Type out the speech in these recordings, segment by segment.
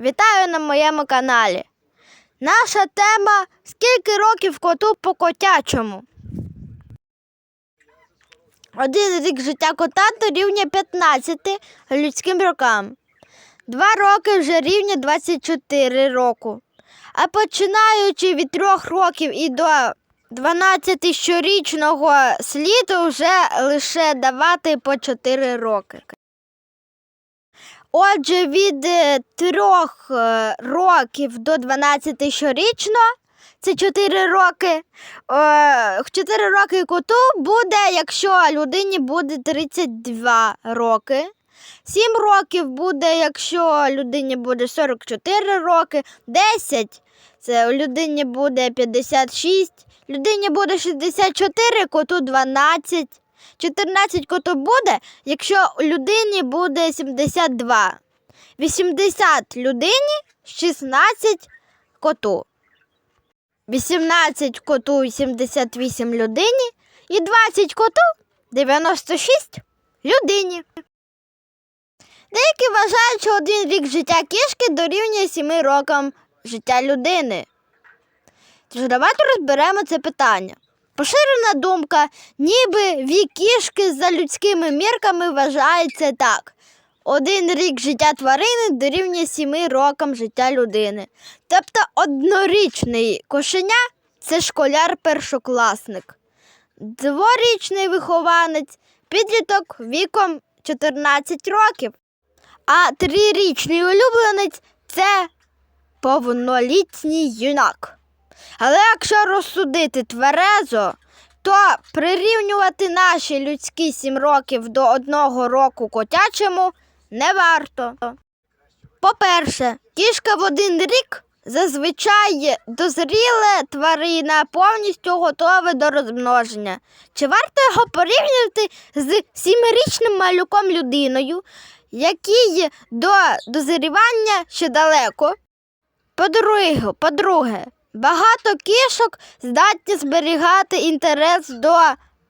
Вітаю на моєму каналі. Наша тема скільки років коту по котячому. Один рік життя кота дорівнює 15 людським рокам. Два роки вже рівня 24 року. А починаючи від 3 років і до 12 щорічного сліду вже лише давати по 4 роки. Отже, від 3 років до 12 щорічно, це 4 роки. 4 роки коту буде, якщо людині буде 32 роки. 7 років буде, якщо людині буде 44 роки, 10 це людині буде 56, людині буде 64, коту 12. 14 коту буде, якщо людині буде 72. 80 людині, 16 коту. 18 коту 78 людині і 20 коту 96 людині. Деякі вважають, що один рік життя кішки дорівнює 7 рокам життя людини. Тож давайте розберемо це питання. Поширена думка, ніби вік кішки за людськими мірками вважається так. Один рік життя тварини дорівнює 7 рокам життя людини. Тобто однорічний кошеня це школяр-першокласник, дворічний вихованець, підліток віком 14 років, а трирічний улюбленець це повнолітній юнак. Але якщо розсудити тверезо, то прирівнювати наші людські сім років до одного року котячому не варто. По-перше, кішка в один рік зазвичай дозріле тварина, повністю готове до розмноження. Чи варто його порівнювати з сімирічним малюком людиною, який до дозрівання ще далеко? По-друге, багато кішок здатні зберігати інтерес до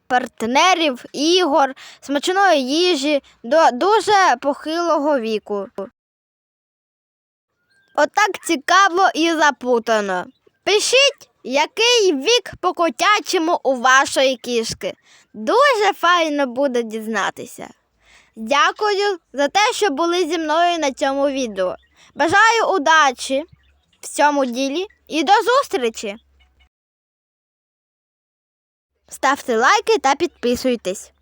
партнерів, ігор, смачної їжі до дуже похилого віку. Отак цікаво і запутано. Пишіть, який вік по котячому у вашої кішки. Дуже файно буде дізнатися. Дякую за те, що були зі мною на цьому відео. Бажаю удачі в цьому ділі і до зустрічі! Ставте лайки та підписуйтесь.